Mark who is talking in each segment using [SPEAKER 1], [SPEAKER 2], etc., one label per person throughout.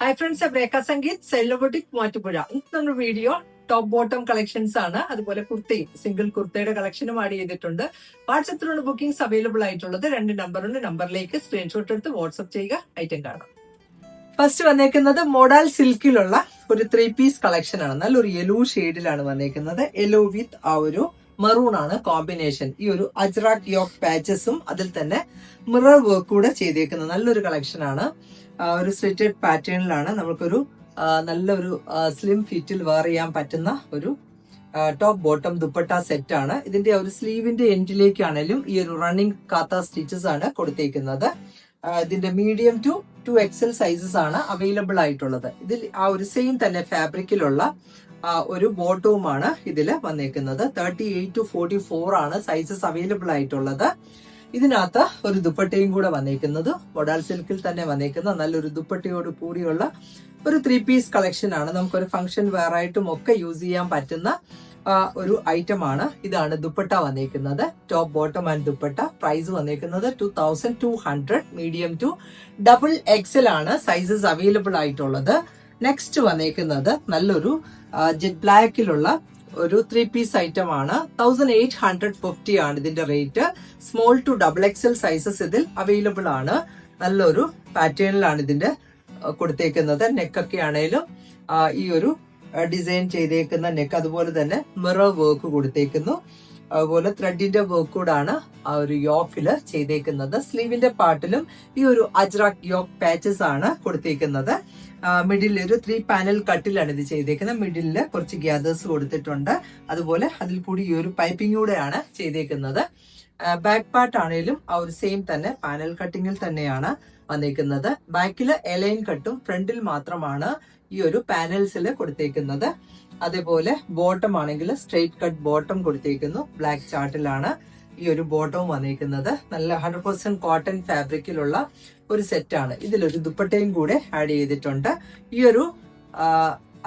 [SPEAKER 1] Hi friends ബ്രേക്ക സംഗീത് സെല്ലോബോട്ടിക് മാറ്റുപുഴ ഇന്ന് നമ്മുടെ വീഡിയോ ടോപ്പ് ബോട്ടം കളക്ഷൻസ് ആണ്. അതുപോലെ കുർത്തയും സിംഗിൾ കുർത്തയുടെ കളക്ഷനും ആഡ് ചെയ്തിട്ടുണ്ട്. വാട്സപ്പിലുള്ള ബുക്കിംഗ്സ് അവൈലബിൾ ആയിട്ടുള്ളത് രണ്ട് നമ്പറുണ്ട് നമ്പറിലേക്ക് സ്ക്രീൻഷോട്ട് എടുത്ത് വാട്സപ്പ് ചെയ്യുക ഐറ്റം കാണാം. ഫസ്റ്റ് വന്നേക്കുന്നത് മോഡൽ സിൽക്കിലുള്ള ഒരു ത്രീ പീസ് കളക്ഷൻ ആണ്. നല്ലൊരു യെല്ലോ ഷെയ്ഡിലാണ് വന്നേക്കുന്നത്. യെല്ലോ വിത്ത് ആ ഒരു മറൂൺ ആണ് കോമ്പിനേഷൻ ഈ ഒരു അജ്രാക് യോക്ക് പാച്ചസും അതിൽ തന്നെ മിറർ വർക്ക് കൂടെ ചെയ്തേക്കുന്നത്. നല്ലൊരു കളക്ഷൻ ആണ്. ഒരു സ്ലിറ്റഡ് പാറ്റേണിലാണ് നമുക്കൊരു നല്ലൊരു സ്ലിം ഫിറ്റിൽ വെയർ ചെയ്യാൻ പറ്റുന്ന ഒരു ടോപ്പ് ബോട്ടം ദുപ്പട്ട സെറ്റ് ആണ്. ഇതിന്റെ ഒരു സ്ലീവിന്റെ എൻഡിലേക്കാണെങ്കിലും ഈ ഒരു റണ്ണിങ് കാത്ത സ്റ്റിച്ചസ് ആണ് കൊടുത്തേക്കുന്നത്. ഇതിന്റെ medium to to XL sizes ആണ് അവൈലബിൾ ആയിട്ടുള്ളത്. ഇതിൽ ആ ഒരു സെയിം തന്നെ ഫാബ്രിക്കിലുള്ള ഒരു ബോട്ടവുമാണ് ഇതിൽ വന്നേക്കുന്നത്. Thirty eight to forty four ആണ് സൈസസ് അവൈലബിൾ ആയിട്ടുള്ളത്. ഇതിനകത്ത് ഒരു ദുപ്പട്ടയും കൂടെ വന്നേക്കുന്നത്. മൊഡാൽ സിൽക്കിൽ തന്നെ വന്നേക്കുന്ന നല്ലൊരു ദുപ്പട്ടയോട് കൂടിയുള്ള ഒരു ത്രീ പീസ് കളക്ഷൻ ആണ്. നമുക്കൊരു ഫംഗ്ഷൻ വെയർ ആയിട്ടും ഒക്കെ യൂസ് ചെയ്യാൻ പറ്റുന്ന ഒരു ഐറ്റം ആണ്. ഇതാണ് ദുപ്പട്ട വന്നേക്കുന്നത്. Top bottom and dupatta. Price വന്നേക്കുന്നത് two thousand two hundred medium to double XL ആണ് സൈസസ് അവൈലബിൾ ആയിട്ടുള്ളത്. നെക്സ്റ്റ് വന്നേക്കുന്നത് നല്ലൊരു ജെറ്റ് ബ്ലാക്കിലുള്ള ഒരു ത്രീ പീസ് ഐറ്റം ആണ്. തൗസൻഡ് എയ്റ്റ് ഹൺഡ്രഡ് ഫിഫ്റ്റി ആണ് ഇതിന്റെ rate small to double XL sizes ഇതിൽ അവൈലബിൾ ആണ്. നല്ലൊരു പാറ്റേണിലാണ് ഇതിന്റെ കൊടുത്തേക്കുന്നത്. നെക്കൊക്കെ ആണെങ്കിലും ഈ ഒരു ഡിസൈൻ ചെയ്തേക്കുന്ന നെക്ക് അതുപോലെ തന്നെ മിറർ വർക്ക് കൊടുത്തേക്കുന്നു. അതുപോലെ ത്രെഡിന്റെ വർക്ക് കൂടാണ് ആ ഒരു യോക്കിൽ ചെയ്തേക്കുന്നത്. സ്ലീവിന്റെ പാർട്ടിലും ഈ ഒരു അജ്രാക് യോക്ക് പാച്ചസ് ആണ് കൊടുത്തേക്കുന്നത്. മിഡിലിൽ ഒരു ത്രീ പാനൽ കട്ടിലാണ് ഇത് ചെയ്തേക്കുന്നത്. മിഡിലിൽ കുറച്ച് ഗ്യാദേഴ്സ് കൊടുത്തിട്ടുണ്ട്. അതുപോലെ അതിൽ കൂടി ഈ ഒരു പൈപ്പിംഗ് കൂടെയാണ് ചെയ്തേക്കുന്നത്. ബാക്ക് പാർട്ട് ആണെങ്കിലും ആ ഒരു സെയിം തന്നെ പാനൽ കട്ടിങ്ങിൽ തന്നെയാണ് വന്നേക്കുന്നത്. ബാക്കിൽ എലൈൻ കട്ടും ഫ്രണ്ടിൽ മാത്രമാണ് ഈ ഒരു പാനൽസിൽ കൊടുത്തേക്കുന്നത്. അതേപോലെ ബോട്ടം ആണെങ്കിൽ സ്ട്രെയിറ്റ് കട്ട് ബോട്ടം കൊടുത്തേക്കുന്നു. ബ്ലാക്ക് ചാർട്ടിലാണ് ഈ ഒരു ബോട്ടവും വന്നിരിക്കുന്നത് നല്ല ഹൺഡ്രഡ് പെർസെന്റ് കോട്ടൺ ഫാബ്രിക്കിലുള്ള ഒരു സെറ്റാണ് ഇതിലൊരു ദുപ്പട്ടയും കൂടെ ആഡ് ചെയ്തിട്ടുണ്ട്. ഈ ഒരു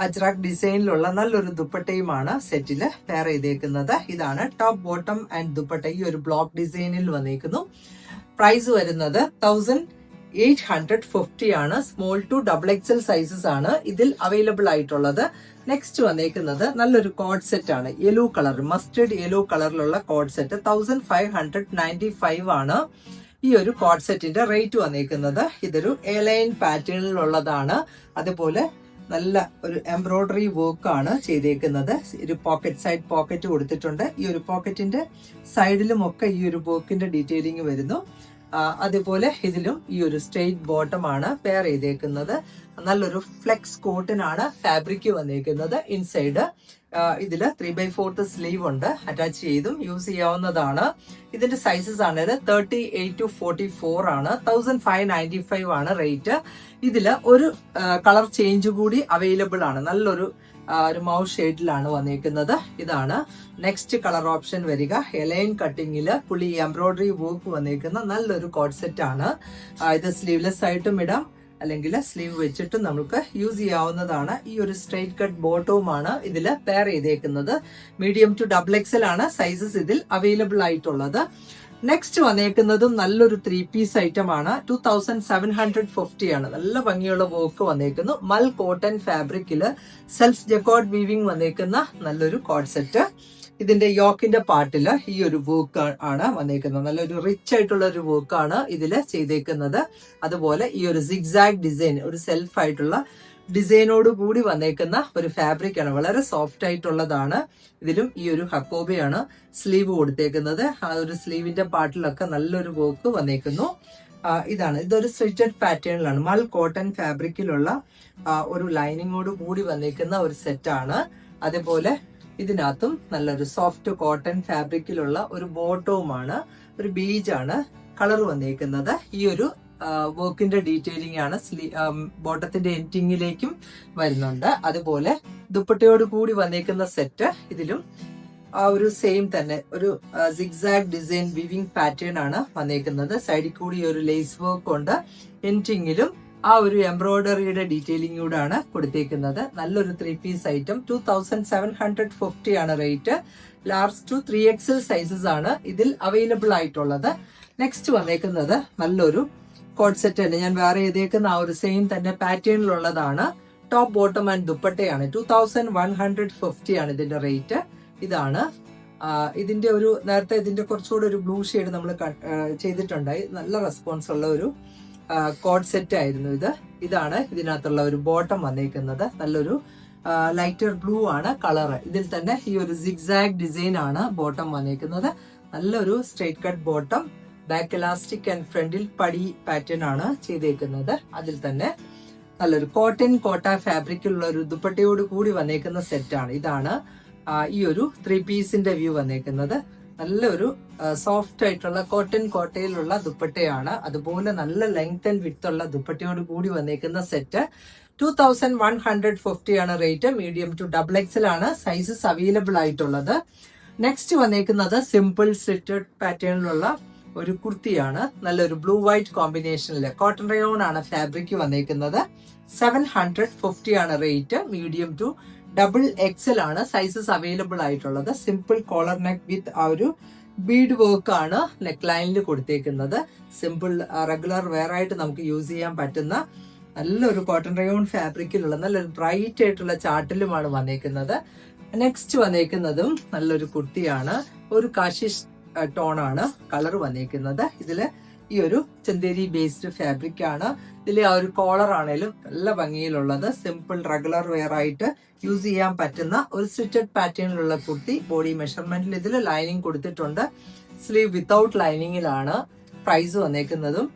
[SPEAKER 1] അജ്രാക് ഡിസൈനിലുള്ള നല്ലൊരു ദുപ്പട്ടയുമാണ് സെറ്റിൽ പെയർ ചെയ്തേക്കുന്നത്. ഇതാണ് ടോപ്പ് ബോട്ടം ആൻഡ് ദുപ്പട്ട. ഈ ഒരു ബ്ലോക്ക് ഡിസൈനിൽ വന്നേക്കുന്നു. പ്രൈസ് വരുന്നത് തൗസൻഡ് എയ്റ്റ് ഹൺഡ്രഡ് ഫിഫ്റ്റി ആണ്. Small to double XL sizes ആണ് ഇതിൽ അവൈലബിൾ ആയിട്ടുള്ളത്. നെക്സ്റ്റ് വന്നേക്കുന്നത് നല്ലൊരു കോഡ് സെറ്റ് ആണ്. യെല്ലോ കളർ മസ്റ്റേഡ് യെല്ലോ കളറിലുള്ള co-ord set thousand five hundred ninety five ആണ്. ഈ ഒരു കോഡ് സെറ്റിന്റെ റേറ്റ് വന്നേക്കുന്നത് ഇതൊരു എലൈൻ പാറ്റേണിലുള്ളതാണ് അതുപോലെ നല്ല ഒരു എംബ്രോയിഡറി വർക്ക് ആണ് ചെയ്തേക്കുന്നത്. ഒരു പോക്കറ്റ് സൈഡ് പോക്കറ്റ് കൊടുത്തിട്ടുണ്ട്. ഈ ഒരു പോക്കറ്റിന്റെ സൈഡിലും ഒക്കെ ഈ ഒരു വർക്കിന്റെ ഡീറ്റെയിലിംഗ് വരുന്നു. അതുപോലെ ഇതിലും ഈ ഒരു സ്ട്രെയിറ്റ് ബോട്ടം ആണ് പെയർ ചെയ്തേക്കുന്നത്. നല്ലൊരു ഫ്ലെക്സ് കോട്ടിനാണ് ഫാബ്രിക് വന്നേക്കുന്നത്. ഇൻസൈഡ് ഇതിൽ ത്രീ ബൈ ഫോർത്ത് സ്ലീവ് ഉണ്ട്. അറ്റാച്ച് ചെയ്തും യൂസ് ചെയ്യാവുന്നതാണ്. ഇതിന്റെ sizes ആണേത് thirty eight to forty four ആണ്. തൗസൻഡ് ഫൈവ് നയന്റി ഫൈവ് ആണ് റേറ്റ് ഇതിൽ ഒരു കളർ ചേഞ്ച് കൂടി അവൈലബിൾ ആണ്. നല്ലൊരു ഒരു മൗസ് ഷെയ്ഡിലാണ് വന്നിരിക്കുന്നത് ഇതാണ് നെക്സ്റ്റ് കളർ ഓപ്ഷൻ വരിക. എലൈൻ കട്ടിങ്ങിൽ പുളി എംബ്രോയിഡറി വർക്ക് വന്നിരിക്കുന്ന നല്ലൊരു കോഡ് സെറ്റ് ആണ്. ഇത് സ്ലീവ്ലെസ് ആയിട്ടും ഇടാം. അല്ലെങ്കിൽ സ്ലീവ് വെച്ചിട്ട് നമുക്ക് യൂസ് ചെയ്യാവുന്നതാണ്. ഈ ഒരു സ്ട്രെയിറ്റ് കട്ട് ബോട്ടവുമാണ് ഇതിൽ പെയർ ചെയ്തേക്കുന്നത്. മീഡിയം ടു ഡബിൾ എക്സൽ ആണ് സൈസസ് ഇതിൽ അവൈലബിൾ ആയിട്ടുള്ളത്. നെക്സ്റ്റ് വന്നേക്കുന്നതും നല്ലൊരു ത്രീ പീസ് ഐറ്റം ആണ്. Two thousand seven hundred fifty ആണ്. നല്ല ഭംഗിയുള്ള വർക്ക് വന്നേക്കുന്നു. മൽ കോട്ടൺ ഫാബ്രിക്കിൽ സെൽഫ് ജെക്കോഡ് വീവിംഗ് വന്നേക്കുന്ന നല്ലൊരു കോഡ് സെറ്റ് ഇതിന്റെ യോക്കിന്റെ പാട്ടിൽ ഈ ഒരു വർക്ക് ആണ് വന്നിരിക്കുന്നത് നല്ലൊരു റിച്ച് ആയിട്ടുള്ള ഒരു വർക്കാണ് ഇതിൽ ചെയ്തേക്കുന്നത്. അതുപോലെ ഈ ഒരു സിഗ്സാഗ് ഡിസൈൻ ഒരു സെൽഫ് ആയിട്ടുള്ള ഡിസൈനോട് കൂടി വന്നേക്കുന്ന ഒരു ഫാബ്രിക് ആണ്. വളരെ സോഫ്റ്റ് ആയിട്ടുള്ളതാണ്. ഇതിലും ഈ ഒരു ഹക്കോബയാണ് സ്ലീവ് കൊടുത്തേക്കുന്നത്. ആ ഒരു സ്ലീവിന്റെ പാർട്ടിലൊക്കെ നല്ലൊരു വർക്ക് വന്നേക്കുന്നു. ഇതാണ്. ഇതൊരു സ്വിറ്റഡ് പാറ്റേണിലാണ് മൾ കോട്ടൺ ഫാബ്രിക്കിലുള്ള ഒരു ലൈനിങ്ങോട് കൂടി വന്നേക്കുന്ന ഒരു സെറ്റാണ് അതേപോലെ ഇതിനകത്തും നല്ലൊരു സോഫ്റ്റ് കോട്ടൺ ഫാബ്രിക്കിലുള്ള ഒരു ബോട്ടവുമാണ് ഒരു ബീജാണ് കളർ വന്നേക്കുന്നത്. ഈ ഒരു വർക്കിന്റെ ഡീറ്റെയിലിംഗ് ആണ് സ്ലീ ബോട്ടത്തിന്റെ എൻഡിങ്ങിലേക്കും വരുന്നുണ്ട്. അതുപോലെ ദുപ്പട്ടയോട് കൂടി വന്നേക്കുന്ന സെറ്റ് ഇതിലും ആ ഒരു സെയിം തന്നെ ഒരു സിഗ്സാഗ് ഡിസൈൻ വിവിങ് പാറ്റേൺ ആണ് വന്നേക്കുന്നത്. സൈഡിൽ കൂടി ഒരു ലേസ് വർക്ക് ഉണ്ട്. എൻഡിങ്ങിലും ആ ഒരു എംബ്രോയിഡറിയുടെ ആണ് കൊടുത്തേക്കുന്നത്. നല്ലൊരു three piece item two thousand seven hundred fifty ആണ് rate large to three XL sizes ആണ് ഇതിൽ അവൈലബിൾ ആയിട്ടുള്ളത്. നെക്സ്റ്റ് വന്നേക്കുന്നത് നല്ലൊരു കോഡ് സെറ്റ് തന്നെ. ഞാൻ വേറെ ചെയ്തേക്കുന്ന ആ ഒരു സെയിം തന്നെ പാറ്റേണിലുള്ളതാണ് ടോപ്പ് ബോട്ടം ആൻഡ് ദുപ്പട്ടയാണ്. Two thousand one hundred fifty ആണ് ഇതിന്റെ റേറ്റ് ഇതാണ്. ഇതിന്റെ ഒരു നേരത്തെ ഇതിന്റെ കുറച്ചുകൂടെ ഒരു ബ്ലൂ ഷെയ്ഡ് നമ്മൾ ചെയ്തിട്ടുണ്ടായി നല്ല റെസ്പോൺസ് ഉള്ള ഒരു കോഡ് സെറ്റ് ആയിരുന്നു ഇത്. ഇതാണ് ഇതിനകത്തുള്ള ഒരു ബോട്ടം വന്നേക്കുന്നത്. നല്ലൊരു ലൈറ്റർ ബ്ലൂ ആണ് കളർ ഇതിൽ തന്നെ ഈ ഒരു സിഗ്സാഗ് ഡിസൈൻ ആണ് ബോട്ടം വന്നേക്കുന്നത്. നല്ലൊരു straight cut bottom back elastic and ഫ്രണ്ടിൽ പടി പാറ്റേൺ ആണ് ചെയ്തേക്കുന്നത്. അതിൽ തന്നെ നല്ലൊരു കോട്ടൺ കോട്ട ഫാബ്രിക്കിലുള്ള ഒരു ദുപ്പട്ടയോട് കൂടി വന്നേക്കുന്ന ആണ്. ഇതാണ് ഈ ഒരു ത്രീ പീസിന്റെ വ്യൂ വന്നേക്കുന്നത്. നല്ലൊരു സോഫ്റ്റ് ആയിട്ടുള്ള കോട്ടൺ കോട്ടയിലുള്ള ദുപ്പട്ടയാണ്. അതുപോലെ നല്ല ലെങ്ത് ആൻഡ് വിത്ത് ഉള്ള ദുപ്പട്ടയോട് കൂടി വന്നേക്കുന്ന set two thousand one hundred fifty ആണ് rate medium to double XL ആണ് സൈസസ് അവൈലബിൾ ആയിട്ടുള്ളത്. നെക്സ്റ്റ് വന്നേക്കുന്നത് സിമ്പിൾ സ്ലിറ്റഡ് പാറ്റേണിലുള്ള ഒരു കുർത്തിയാണ്. നല്ലൊരു ബ്ലൂ വൈറ്റ് കോമ്പിനേഷനിൽ കോട്ടൺ റയോൺ ആണ് ഫാബ്രിക് വന്നേക്കുന്നത്. സെവൻ ഹൺഡ്രഡ് ഫിഫ്റ്റി ആണ് rate medium to double XL ആണ് സൈസസ് അവൈലബിൾ ആയിട്ടുള്ളത്. സിമ്പിൾ കോളർ നെക്ക് വിത്ത് ആ ഒരു ബീഡ് വർക്ക് ആണ് നെക്ക് ലൈനിൽ കൊടുത്തേക്കുന്നത്. സിമ്പിൾ റെഗുലർ വെയർ ആയിട്ട് നമുക്ക് യൂസ് ചെയ്യാൻ പറ്റുന്ന നല്ലൊരു കോട്ടൺ റയോൺ ഫാബ്രിക്കിലുള്ള നല്ലൊരു ബ്രൈറ്റ് ആയിട്ടുള്ള ചാട്ടിലുമാണ് വന്നേക്കുന്നത്. നെക്സ്റ്റ് വന്നേക്കുന്നതും നല്ലൊരു കുർത്തിയാണ് ഒരു കാശിഷ് ടോണാണ് കളർ വന്നേക്കുന്നത്. ഇതിൽ ഈ ഒരു ചന്തേരി ബേസ്ഡ് ഫാബ്രിക് ആണ്. ഇതിലെ ആ ഒരു കോളർ ആണേലും നല്ല ഭംഗിയിലുള്ളത്. സിമ്പിൾ റെഗുലർ വെയർ ആയിട്ട് യൂസ് ചെയ്യാൻ പറ്റുന്ന ഒരു സ്റ്റിറ്റഡ് പാറ്റേണിലുള്ള കുർത്തി ബോഡി മെഷർമെന്റിൽ ഇതിൽ ലൈനിങ് കൊടുത്തിട്ടുണ്ട്. സ്ലീവ് വിത്തൗട്ട് ലൈനിങ്ങിലാണ് പ്രൈസ് വന്നേക്കുന്നതും.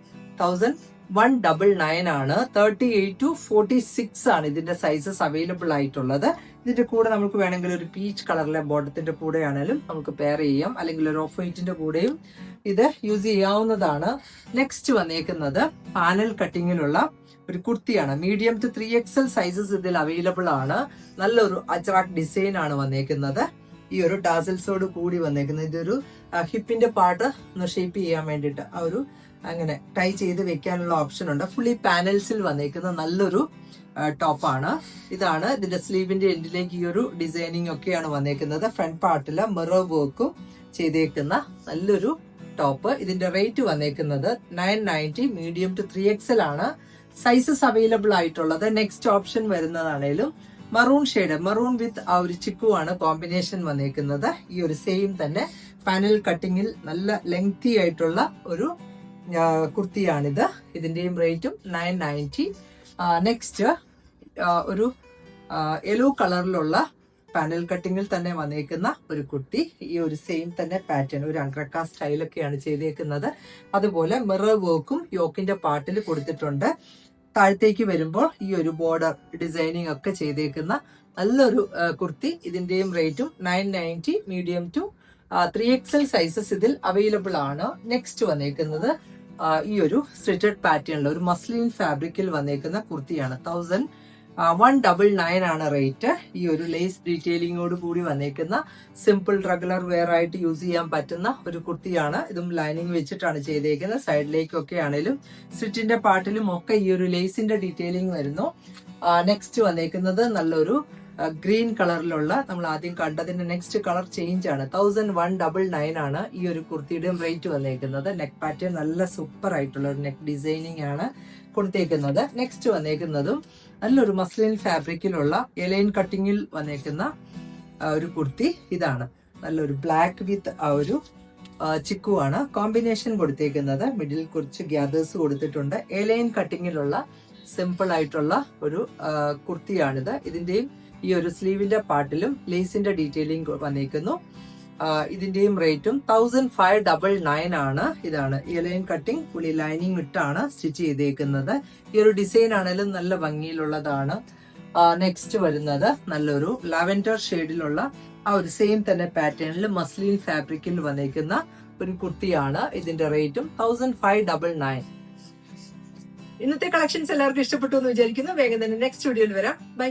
[SPEAKER 1] തൗസൻഡ് വൺ ഡബിൾ നയൻ ആണ്. Thirty eight to forty six ആണ് ഇതിന്റെ സൈസസ് അവൈലബിൾ ആയിട്ടുള്ളത്. ഇതിന്റെ കൂടെ നമുക്ക് വേണമെങ്കിൽ ഒരു പീച്ച് കളറിലെ ബോട്ടത്തിന്റെ കൂടെ ആണെങ്കിലും നമുക്ക് പെയർ ചെയ്യാം. അല്ലെങ്കിൽ ഒരു ഓഫ് വൈറ്റിന്റെ കൂടെയും ഇത് യൂസ് ചെയ്യാവുന്നതാണ്. നെക്സ്റ്റ് വന്നേക്കുന്നത് പാനൽ കട്ടിങ്ങിലുള്ള ഒരു കുർത്തിയാണ്. Medium to three XL sizes ഇതിൽ അവൈലബിൾ ആണ്. നല്ലൊരു അച്രാക് ഡിസൈൻ ആണ് വന്നേക്കുന്നത്. ഈ ഒരു ടാസൽസോട് കൂടി വന്നേക്കുന്നത്. ഇതൊരു ഹിപ്പിന്റെ പാർട്ട് ഒന്ന് ഷേപ്പ് ചെയ്യാൻ വേണ്ടിയിട്ട് ആ ഒരു അങ്ങനെ ടൈ ചെയ്ത് വെക്കാനുള്ള ഓപ്ഷൻ ഉണ്ട്. ഫുള്ളി പാനൽസിൽ വന്നേക്കുന്ന നല്ലൊരു ടോപ്പാണ് ഇതാണ് ഇതിന്റെ സ്ലീവിന്റെ എൻഡിലേക്ക് ഈ ഒരു ഡിസൈനിങ് ഒക്കെയാണ് വന്നേക്കുന്നത്. ഫ്രണ്ട് പാർട്ടിൽ മിറർ വർക്കും ചെയ്തേക്കുന്ന നല്ലൊരു ടോപ്പ് ഇതിന്റെ റേറ്റ് വന്നേക്കുന്നത് nine ninety medium to three XL ആണ്. സൈസസ് അവൈലബിൾ ആയിട്ടുള്ളത്. നെക്സ്റ്റ് ഓപ്ഷൻ വരുന്നതാണേലും മറൂൺ ഷെയ്ഡ് മറൂൺ വിത്ത് ആ ഒരു ചിക്കു ആണ് കോമ്പിനേഷൻ വന്നേക്കുന്നത്. ഈ ഒരു സെയിം തന്നെ പാനൽ കട്ടിങ്ങിൽ നല്ല ലെങ്തി ആയിട്ടുള്ള ഒരു കുർത്തിയാണിത്. ഇതിന്റെയും റേറ്റും നയൻ നയന്റി നെക്സ്റ്റ് ഒരു യെല്ലോ കളറിലുള്ള പാനൽ കട്ടിങ്ങിൽ തന്നെ വന്നേക്കുന്ന ഒരു കുട്ടി. ഈ ഒരു സെയിം തന്നെ പാറ്റേൺ ഒരു അൺക്രക്ക സ്റ്റൈലൊക്കെയാണ് ചെയ്തേക്കുന്നത്. അതുപോലെ മിറർ വർക്കും യോക്കിന്റെ പാട്ടിൽ കൊടുത്തിട്ടുണ്ട്. താഴത്തേക്ക് വരുമ്പോൾ ഈ ഒരു ബോർഡർ ഡിസൈനിങ് ഒക്കെ ചെയ്തേക്കുന്ന നല്ലൊരു കുർത്തി. ഇതിന്റെയും റേറ്റും nine ninety medium to three XL sizes ഇതിൽ അവൈലബിൾ ആണ്. നെക്സ്റ്റ് വന്നേക്കുന്നത് ഈ ഒരു സ്റ്റിറ്റഡ് പാറ്റേണിൽ ഒരു മസ്ലിൻ ഫാബ്രിക്കിൽ വന്നേക്കുന്ന കുർത്തിയാണ്. തൗസൻഡ് വൺ ഡബിൾ നയൻ ആണ് റേറ്റ് ഈ ഒരു ലേസ് ഡീറ്റെയിലിങ്ങോട് കൂടി വന്നേക്കുന്ന സിമ്പിൾ റെഗുലർ വെയർ ആയിട്ട് യൂസ് ചെയ്യാൻ പറ്റുന്ന ഒരു കുർത്തിയാണ്. ഇതും ലൈനിങ് വെച്ചിട്ടാണ് ചെയ്തേക്കുന്നത്. സൈഡിലേക്കൊക്കെ ആണെങ്കിലും സ്റ്റിച്ചിന്റെ പാട്ടിലും ഒക്കെ ഈ ഒരു ലേസിന്റെ ഡീറ്റെയിലിംഗ് വരുന്നു. നെക്സ്റ്റ് വന്നേക്കുന്നത് നല്ലൊരു ഗ്രീൻ കളറിലുള്ള നമ്മൾ ആദ്യം കണ്ടതിന്റെ നെക്സ്റ്റ് കളർ ചേഞ്ച് ആണ്. തൗസൻഡ് വൺ ഡബിൾ നയൻ ആണ് ഈ ഒരു കുർത്തിയുടെയും റേറ്റ് വന്നേക്കുന്നത്. നെക്ക് പാറ്റേൺ നല്ല സൂപ്പർ ആയിട്ടുള്ള ഒരു നെക്ക് ഡിസൈനിങ് ആണ് കൊടുത്തേക്കുന്നത്. നെക്സ്റ്റ് വന്നേക്കുന്നതും നല്ലൊരു മസ്ലിൻ ഫാബ്രിക്കിലുള്ള എലൈൻ കട്ടിങ്ങിൽ വന്നേക്കുന്ന ഒരു കുർത്തി ഇതാണ്. നല്ലൊരു ബ്ലാക്ക് വിത്ത് ആ ഒരു ചിക്കു ആണ് കോമ്പിനേഷൻ കൊടുത്തേക്കുന്നത്. മിഡിൽ കുറച്ച് ഗ്യാദേഴ്സ് കൊടുത്തിട്ടുണ്ട്. എലൈൻ കട്ടിങ്ങിലുള്ള സിമ്പിൾ ആയിട്ടുള്ള ഒരു കുർത്തിയാണിത്. ഇതിന്റെയും ഈ ഒരു സ്ലീവിന്റെ പാർട്ടിലും ലേസിന്റെ ഡീറ്റെയിലിംഗ് വന്നിരിക്കുന്നു. ഇതിന്റെയും റേറ്റും തൗസൻഡ് ഫൈവ് ഡബിൾ നയൻ ആണ്. ഇതാണ് ഇലൈൻ കട്ടിങ് പുളി ലൈനിങ് ഇട്ടാണ് സ്റ്റിച്ച് ചെയ്തേക്കുന്നത്. ഈ ഒരു ഡിസൈൻ ആണെങ്കിലും നല്ല ഭംഗിയിലുള്ളതാണ്. നെക്സ്റ്റ് വരുന്നത് നല്ലൊരു ലാവൻഡർ ഷെയ്ഡിലുള്ള ആ ഒരു സെയിം തന്നെ പാറ്റേണിൽ മസ്ലിൻ ഫാബ്രിക്കിൽ വന്നിരിക്കുന്ന ഒരു കുർത്തിയാണ് ഇതിന്റെ റേറ്റും തൗസൻഡ് ഫൈവ് ഡബിൾ നയൻ ഇന്നത്തെ കളക്ഷൻസ് എല്ലാവർക്കും ഇഷ്ടപ്പെട്ടു എന്ന് വിചാരിക്കുന്നു. വേഗം തന്നെ നെക്സ്റ്റ് വീഡിയോയിൽ വരാം. ബൈ